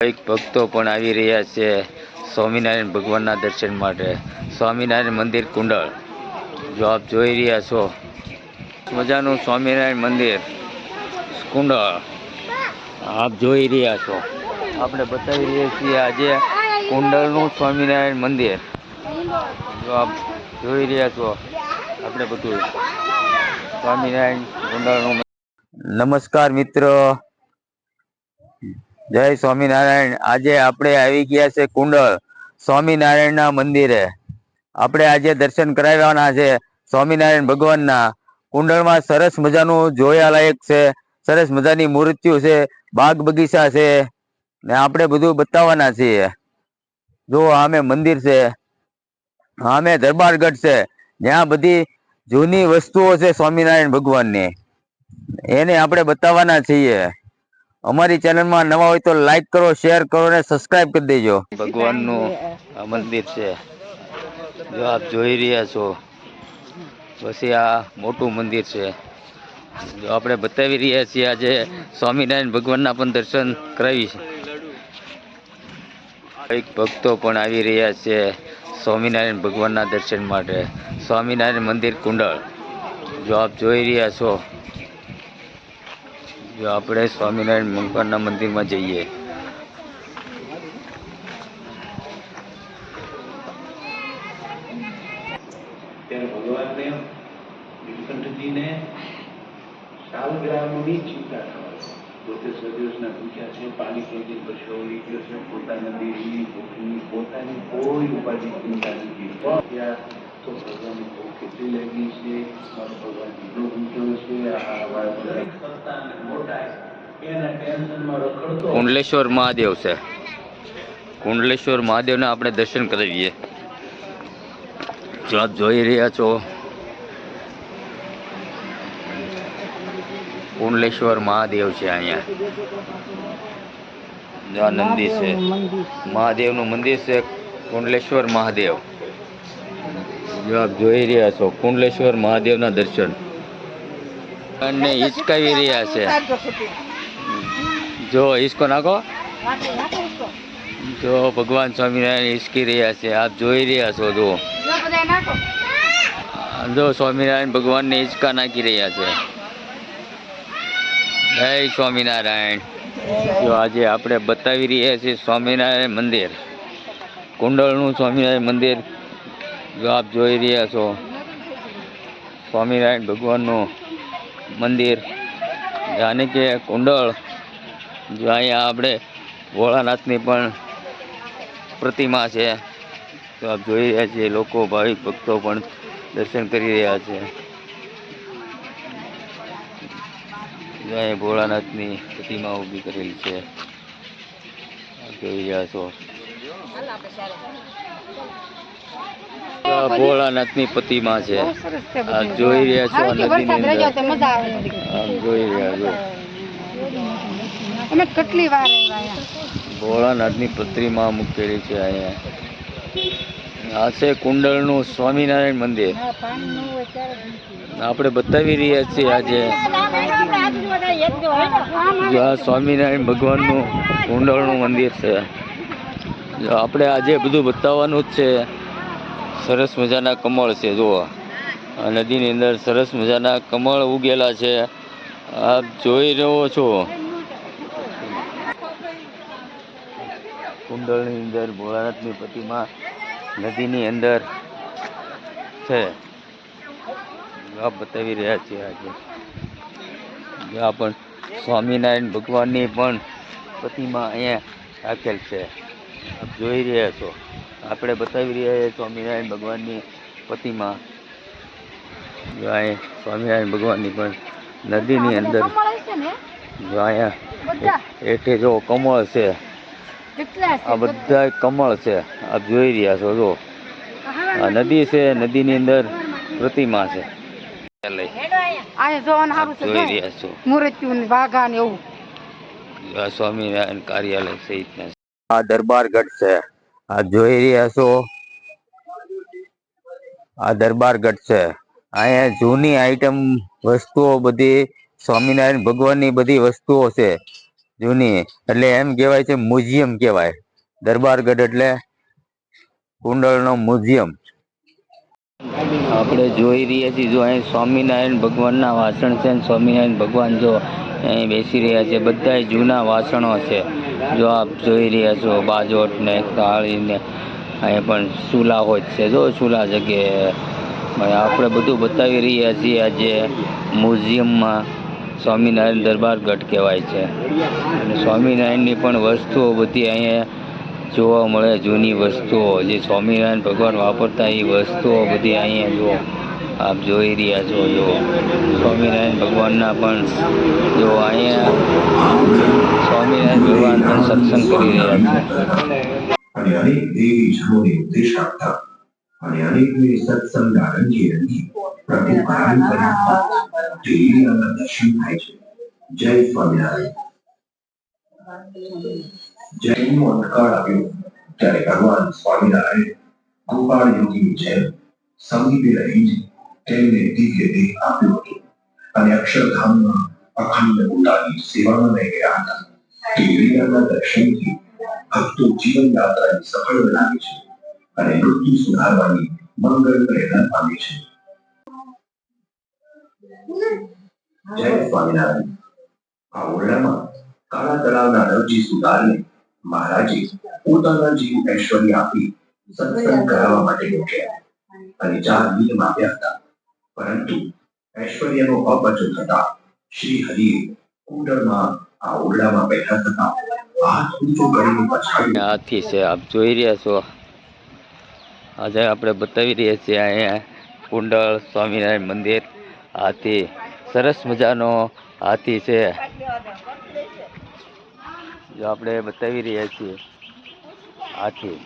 કંઈક ભક્તો પણ આવી રહ્યા છે સ્વામિનારાયણ ભગવાનના દર્શન માટે. સ્વામિનારાયણ મંદિર કુંડળ. જો આપ જોઈ રહ્યા છો, મજાનું સ્વામિનારાયણ મંદિર કુંડળ. આપ જોઈ રહ્યા છો. આપણે બતાવી રહ્યા છીએ આજે કુંડળનું સ્વામિનારાયણ મંદિર. જો આપ જોઈ રહ્યા છો, આપણે બધું સ્વામિનારાયણ કુંડળનું નમસ્કાર મિત્રો. જય સ્વામિનારાયણ. આજે આપણે આવી ગયા છે કુંડળ સ્વામિનારાયણના મંદિરે. આપણે આજે દર્શન કરાવવાના છે સ્વામિનારાયણ ભગવાનના. કુંડળમાં સરસ મજાનું જોયાલાયક છે, સરસ મજાની મૂર્તિઓ છે, બાગ બગીચા છે, ને આપણે બધું બતાવવાના છીએ. જો આમે મંદિર છે, આમે દરબારગઢ છે, જ્યાં બધી જૂની વસ્તુઓ છે સ્વામિનારાયણ ભગવાનની. એને આપણે બતાવવાના છીએ. અમારી ચેનલમાં નવા હોય તો લાઈક કરો શેર કરો અને સબસ્ક્રાઇબ કરી દેજો. ભગવાનનું આ મંદિર છે. જો આપ જોઈ રહ્યા છો, પછી આ મોટું મંદિર છે. જો આપણે બતાવી રહ્યા છીએ આજે સ્વામિનારાયણ ભગવાનના પણ દર્શન કરાવી છે. કંઈક ભક્તો પણ આવી રહ્યા છે સ્વામિનારાયણ ભગવાનના દર્શન માટે. સ્વામિનારાયણ મંદિર કુંડળ. જો આપ જોઈ રહ્યા છો જો આપણે સ્વામિનારાયણ ભગવાનના મંદિરમાં જઈએ ત્યારે ભગવાનને, નીલકંઠજીને સાલગ્રામની ચિંતા થવા પોતે સ્વદેશના ભૂખ્યા છે, પાણી પીને પશુઓ નીકળ્યો છે. પોતાના દેહની, ભૂખની, પોતાની કોઈ ઉપાધિ ચિંતા નથી. પણ ત્યાં તો ભગવાનની ભૂખ કેટલી લાગી છે? મારો ભગવાન કુંડલેશ્વર મહાદેવ છે. કુંડલેશ્વર મહાદેવને આપણે દર્શન કરાવીએ. જો આપ જોઈ રહ્યા છો, કુંડલેશ્વર મહાદેવ છે અહીંયા. નંદી છે. મહાદેવનું મંદિર છે કુંડલેશ્વર મહાદેવ. જો આપ જોઈ રહ્યા છો, કુંડલેશ્વર મહાદેવના દર્શન. અને હિચકાવી રહ્યા છે. જો હિસકો નાખો. જો ભગવાન સ્વામિનારાયણ હિસકી રહ્યા છે. આપ જોઈ રહ્યા છો જો જો સ્વામિનારાયણ ભગવાનને હિંચકા નાખી રહ્યા છે. જય સ્વામિનારાયણ. જો આજે આપણે બતાવી રહ્યા છીએ સ્વામિનારાયણ મંદિર. કુંડળનું સ્વામિનારાયણ મંદિર. જો આપ જોઈ રહ્યા છો. સ્વામિનારાયણ ભગવાનનું મંદિર જાણે કે કુંડળ, જો અહીંયા આપણે ભોળાનાથની પણ પ્રતિમા છે. તો આપ જોઈ રહ્યા છીએ, લોકો ભાવિક ભક્તો પણ દર્શન કરી રહ્યા છે. જો અહીં ભોળાનાથની પ્રતિમા ઊભી કરેલી છે. આપ જોઈ રહ્યા છો. ભોળાનાથની પ્રતિમા છે. જોઈ રહ્યા છો નદીની અંદર. જોઈ રહ્યા છો. અમે કેટલી વાર. ભોળાનાથની પ્રતિમા મૂકેલી છે અહીંયા. આ છે કુંડળનું સ્વામિનારાયણ મંદિર. આપણે બતાવી રહ્યા છીએ આજે. જો આ સ્વામિનારાયણ ભગવાનનું કુંડળનું મંદિર છે. જો આપણે આજે બધું બતાવવાનું જ છે. સરસ મજાના કમળ છે, જુઓ. આ નદીની અંદર સરસ મજાના કમળ ઉગેલા છે. આપ જોઈ રહ્યો છો. કુંડળની અંદર ભોળાનાથની પ્રતિમા નદીની અંદર છે. આપ બતાવી રહ્યા છીએ આજે. જ્યાં પણ સ્વામિનારાયણ ભગવાનની પણ પ્રતિમા અહીંયા રાખેલ છે. આપ જોઈ રહ્યા છો. આપણે બતાવી રહ્યા છીએ સ્વામિનારાયણ ભગવાનની પ્રતિમા. જો અહીંયા સ્વામિનારાયણ ભગવાનની પણ નદીની અંદર અહીંયા એટલે જો કમળ છે. આ બધા. કમળ છે. આપ જોઈ રહ્યા છો જો. આ નદી છે નદીની અંદર પ્રતિમા છે. સ્વામિનારાયણ કાર્યાલય સહિતના આ દરબારગઢ છે. આ જોઈ રહ્યા છો? આ દરબારગઢ છે. અહીંયા જૂની આઈટમ વસ્તુઓ બધી, સ્વામિનારાયણ ભગવાનની બધી વસ્તુઓ છે, જૂની. એટલે એમ કહેવાય છે મ્યુઝિયમ કહેવાય. દરબારગઢ એટલે કુંડળનો મ્યુઝિયમ. આપણે જોઈ રહ્યા છીએ, જો અહીં સ્વામિનારાયણ ભગવાનના વાસણ છે સ્વામિનારાયણ ભગવાન જો અહીં બેસી રહ્યા છે. બધા જૂના વાસણો છે. જો આપ જોઈ રહ્યા છો બાજોટ ને થાળી ને અહીં પણ ચૂલાઓ જ છે. જો ચૂલા જગ્યાએ આપણે બધું બતાવી રહ્યા છીએ આજે મ્યુઝિયમમાં સ્વામિનારાયણ દરબાર ગઢ કહેવાય છે. અને સ્વામિનારાયણની પણ વસ્તુઓ બધી અહીંયા જોવા મળે, જૂની વસ્તુઓ. જે સ્વામિનારાયણ ભગવાન વાપરતા એ વસ્તુઓ બધી અહીંયા જો આપ જોઈ રહ્યા છો, જો સ્વામિનારાયણ ભગવાનના પણ જો અહીંયા સ્વામિનારાયણ ભગવાન પણ સત્સંગ કરી રહ્યા છે. અને અનેક દેવી જનોને ઉપદેશ આપતા અને અનેકને સત્સંગ આનંદી રંગી પ્રભુ આનંદ કરાવતા દેવીના દર્શન થાય છે. જય સ્વામિનારાયણ. જૈનનો અંધકાળ આવ્યો ત્યારે ભગવાન સ્વામિનારાયણ ગોપાળ યોગીની જેમ સમીપે રહીને તેમને દિવ્ય દેહ આપ્યો હતો. અને અક્ષરધામમાં અખંડ પોતાની સેવામાં લઈ ગયા હતા. દેવીના દર્શનથી ભક્તો જીવન યાત્રાને સફળ બનાવે છે અને મૃત્યુ સુધારવાની મંગળ પ્રેરણા પામે છે. જય સ્વામિનારાયણ. આ ઓરડામાં કાળા તળાવના નવજી સુધારને મહારાજે પોતાના જીવ ઐશ્વર્ય આપી સત્સંગ કરાવવા માટે મોકલ્યા. અને ચાર નિયમ આપ્યા હતા પરંતુ ઐશ્વર્યનો અપચો થતા શ્રી હરિ કુંડળમાં આ ઓરડામાં બેઠા થતા હાથ ઊંચો કરીને પછાડ્યો. હાથી છે, આપ જોઈ રહ્યા છો. આજે આપણે બતાવી રહ્યા છીએ અહીંયા કુંડળ સ્વામિનારાયણ મંદિર. હાથી સરસ મજાનો હાથી છે. જો આપણે બતાવી રહ્યા છીએ હાથી.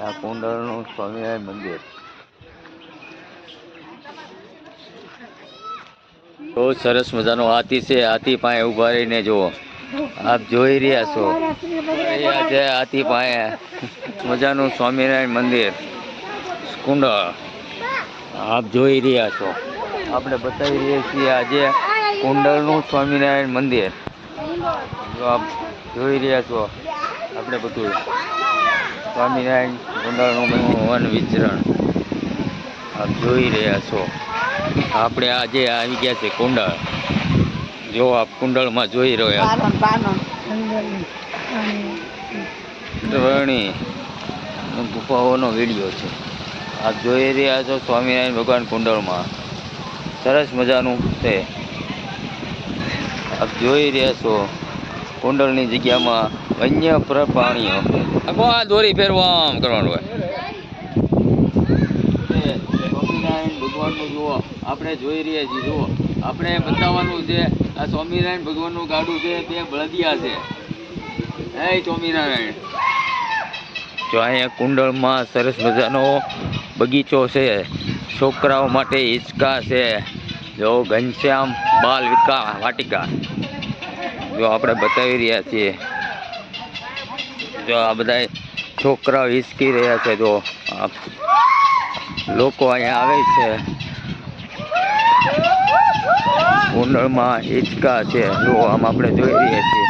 આ કુંડળનું સ્વામિનારાયણ મંદિર. બહુ સરસ મજાનો હાથી છે, હાથી પાસે ઊભા રહીને જુઓ. આપ જોઈ રહ્યા છો. આજે હાથી પાસે મજાનું સ્વામિનારાયણ મંદિર. કુંડળ. આપ જોઈ રહ્યા છો. આપણે બતાવી રહ્યા છીએ આજે કુંડળનું સ્વામિનારાયણ મંદિર. જો આપ જોઈ રહ્યા છો, આપણે બધું સ્વામિનારાયણ કુંડળનું વન વિચરણ આપ જોઈ રહ્યા છો. આપણે આજે આવી ગયા છે કુંડળ જો આપ કુંડળમાં જોઈ રહ્યા છો. ગુફાઓનો વીડિયો છે. આપ જોઈ રહ્યા છો સ્વામિનારાયણ ભગવાન કુંડળમાં. સરસ મજાનું છે. આપ જોઈ રહ્યા છો કુંડળની જગ્યામાં વન્ય પ્ર- પ્રાણીઓ આ દોરી ફેરવા આમ કરવાનું હોય સ્વામિનારાયણ ભગવાનનું જુઓ, આપણે જોઈ રહ્યા છીએ, જુઓ. આપણે બતાવવાનું છે, આ સ્વામિનારાયણ ભગવાનનું ગાડું છે બે બળદિયા છે. હે સ્વામિનારાયણ. જો અહીંયા કુંડળમાં સરસ મજાનો બગીચો છે, છોકરાઓ માટે હિંચકા છે, જો ઘનશ્યામ બાલ વિકા વાટિકા. જો આપણે બતાવી રહ્યા છીએ. જો આ બધા છોકરાઓ હિંચકી રહ્યા છે, જો આ લોકો અહીંયા આવે છે. કુંડળમાં હિંચકા છે. જો આમ આપણે જોઈ રહ્યા છીએ.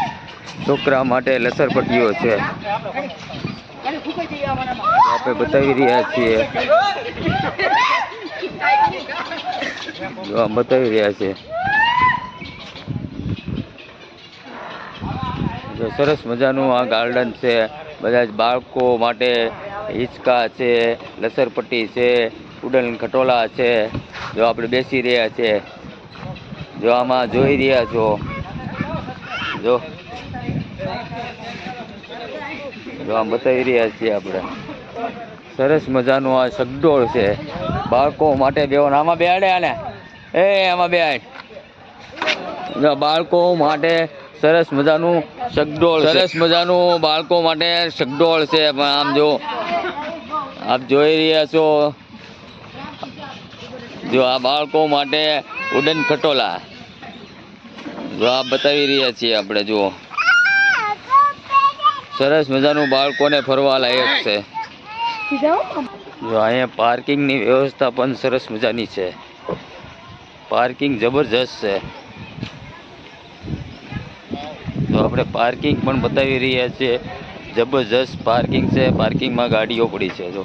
છોકરા માટે લસરપટ્ટીઓ છે. આપણે બતાવી રહ્યા છીએ. જો આમ બતાવી રહ્યા છે સરસ મજાનું આ ગાર્ડન છે. બધા જ બાળકો માટે હિંચકા છે, લસરપટ્ટી છે, ઉડન ખટોલા છે. જો આપણે બેસી રહ્યા છે, જો આમાં જોઈ રહ્યા છો, જો. આમ બતાવી રહ્યા છીએ આપણે. સરસ મજાનું આ સગડોળ છે. બાળકો માટે બેવો આમાં બેહાડે ને એ, આમાં બેહાડ. બાળકો માટે સરસ મજાનું સગડોળ સરસ મજાનું બાળકો માટે સગડોળ છે. આમ જો આપ જોઈ રહ્યા છો જો આ બાળકો માટે ઉડન ખટોલા. જો આ બતાવી રહ્યા છીએ આપણે, જુઓ. સરસ મજાનું બાળકોને ફરવા લાયક છે. જો અહીંયા પાર્કિંગની વ્યવસ્થા પણ સરસ મજાની છે. પાર્કિંગ જબરજસ્ત છે. તો આપણે પાર્કિંગ પણ બતાવી રહ્યા છીએ. જબરજસ્ત પાર્કિંગ છે. પાર્કિંગમાં ગાડીઓ પડી છે જો.